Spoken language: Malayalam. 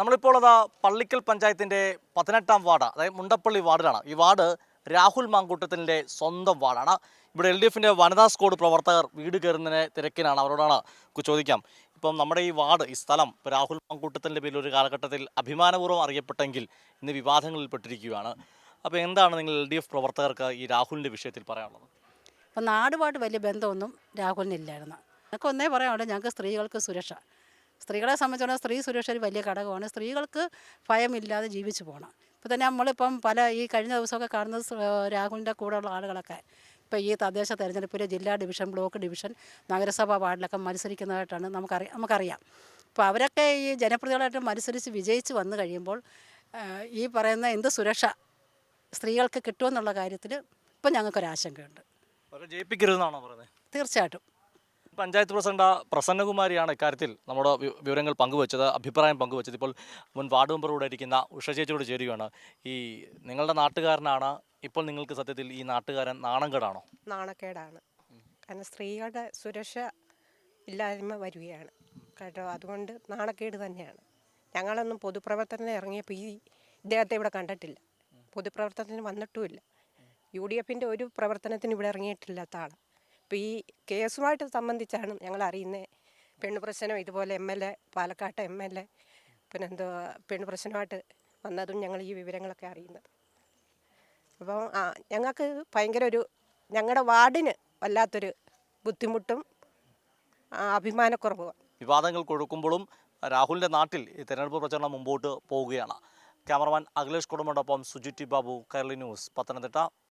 നമ്മളിപ്പോൾ അതാ പള്ളിക്കൽ പഞ്ചായത്തിന്റെ പതിനെട്ടാം വാർഡ് അതായത് മുണ്ടപ്പള്ളി വാർഡിലാണ്. ഈ വാർഡ് രാഹുൽ മാങ്കൂട്ടത്തിന്റെ സ്വന്തം വാർഡാണ്. ഇവിടെ എൽ ഡി എഫിന്റെ വനിതാ സ്കോഡ് പ്രവർത്തകർ വീട് കയറുന്നതിന് തിരക്കിനാണ്. അവരോടാണ് ചോദിക്കാം. ഇപ്പം നമ്മുടെ ഈ വാർഡ് ഈ സ്ഥലം രാഹുൽ മാങ്കൂട്ടത്തിന്റെ പേരിൽ ഒരു കാലഘട്ടത്തിൽ അഭിമാനപൂർവം അറിയപ്പെട്ടെങ്കിൽ ഇന്ന് വിവാദങ്ങളിൽ പെട്ടിരിക്കുകയാണ്. അപ്പോൾ എന്താണ് നിങ്ങൾ എൽ ഡി എഫ് പ്രവർത്തകർക്ക് ഈ രാഹുലിന്റെ വിഷയത്തിൽ പറയാനുള്ളത്? അപ്പം നാടുമായിട്ട് വലിയ ബന്ധമൊന്നും രാഹുലിനില്ലായിരുന്നു. ഞങ്ങൾക്ക് ഒന്നേ പറയാനുള്ളൂ ഞങ്ങൾക്ക് സ്ത്രീകൾക്ക് സുരക്ഷ. സ്ത്രീകളെ സംബന്ധിച്ചിടത്തോളം സ്ത്രീ സുരക്ഷ ഒരു വലിയ ഘടകമാണ്. സ്ത്രീകൾക്ക് ഭയമില്ലാതെ ജീവിച്ചു പോകണം ഇപ്പോൾ തന്നെ നമ്മളിപ്പം പല ഈ കഴിഞ്ഞ ദിവസമൊക്കെ കാണുന്നത് രാഹുലിന്റെ കൂടെയുള്ള ആളുകളൊക്കെ ഇപ്പോൾ ഈ തദ്ദേശ തെരഞ്ഞെടുപ്പിൽ ജില്ലാ ഡിവിഷൻ ബ്ലോക്ക് ഡിവിഷൻ നഗരസഭാ വാർഡിലൊക്കെ മത്സരിക്കുന്നതായിട്ടാണ് നമുക്കറിയാം നമുക്കറിയാം. അപ്പോൾ അവരൊക്കെ ഈ ജനപ്രതികളായിട്ട് മത്സരിച്ച് വിജയിച്ച് വന്നു കഴിയുമ്പോൾ ഈ പറയുന്ന എന്ത് സുരക്ഷ സ്ത്രീകൾക്ക് കിട്ടുമെന്നുള്ള കാര്യത്തിൽ ഇപ്പം ഞങ്ങൾക്കൊരാശങ്കയുണ്ട്. അവരെ ജയിപ്പിക്കരുതെന്നാണോ പറയുന്നത്? തീർച്ചയായിട്ടും. പഞ്ചായത്ത് പ്രസിഡന്റ് പ്രസന്നകുമാരിയാണ് ഇക്കാര്യത്തിൽ നമ്മുടെ വിവരങ്ങൾ പങ്കുവച്ചത് അഭിപ്രായം പങ്കുവച്ചത്. ഇപ്പോൾ മുൻ വാർഡ് മെമ്പർ കൂടെ ഇരിക്കുന്ന ഉഷ ചേച്ചിയോട് ചേരുകയാണ്. ഈ നിങ്ങളുടെ നാട്ടുകാരനാണ്. ഇപ്പോൾ നിങ്ങൾക്ക് സത്യത്തിൽ ഈ നാട്ടുകാരൻ നാണംകേടാണോ? നാണക്കേടാണ്. കാരണം സ്ത്രീകളുടെ സുരക്ഷ ഇല്ലായ്മ വരികയാണ്. കേട്ടോ അതുകൊണ്ട് നാണക്കേട് തന്നെയാണ്. ഞങ്ങളൊന്നും പൊതുപ്രവർത്തനം ഇറങ്ങിയപ്പോൾ ഈ ഇദ്ദേഹത്തെ ഇവിടെ കണ്ടിട്ടില്ല. പൊതുപ്രവർത്തനത്തിന് വന്നിട്ടുമില്ല. യു ഡി എഫിന്റെ ഒരു പ്രവർത്തനത്തിന് ഇവിടെ ഇറങ്ങിയിട്ടില്ലാത്ത ആൾ അപ്പോൾ ഈ കേസുമായിട്ട് സംബന്ധിച്ചാണ് ഞങ്ങൾ അറിയുന്നത് പെണ്ണു പ്രശ്നം ഇതുപോലെ എം എൽ എ പാലക്കാട്ട് എം എൽ എ പിന്നെ എന്തോ പെണ്ണ് പ്രശ്നമായിട്ട് വന്നതും ഞങ്ങൾ ഈ വിവരങ്ങളൊക്കെ അറിയുന്നത്. അപ്പോൾ ആ ഞങ്ങൾക്ക് ഭയങ്കര ഒരു ഞങ്ങളുടെ വാർഡിന് വല്ലാത്തൊരു ബുദ്ധിമുട്ടും അഭിമാനക്കുറവും വിവാദങ്ങൾ കൊടുക്കുമ്പോഴും രാഹുലിന്റെ നാട്ടിൽ ഈ തെരഞ്ഞെടുപ്പ് പ്രചരണം മുമ്പോട്ട് പോവുകയാണ്. ക്യാമറമാൻ അഖിലേഷ് കുടുംബോടൊപ്പം സുജിറ്റി ബാബു കേരളി ന്യൂസ് പത്തനംതിട്ട.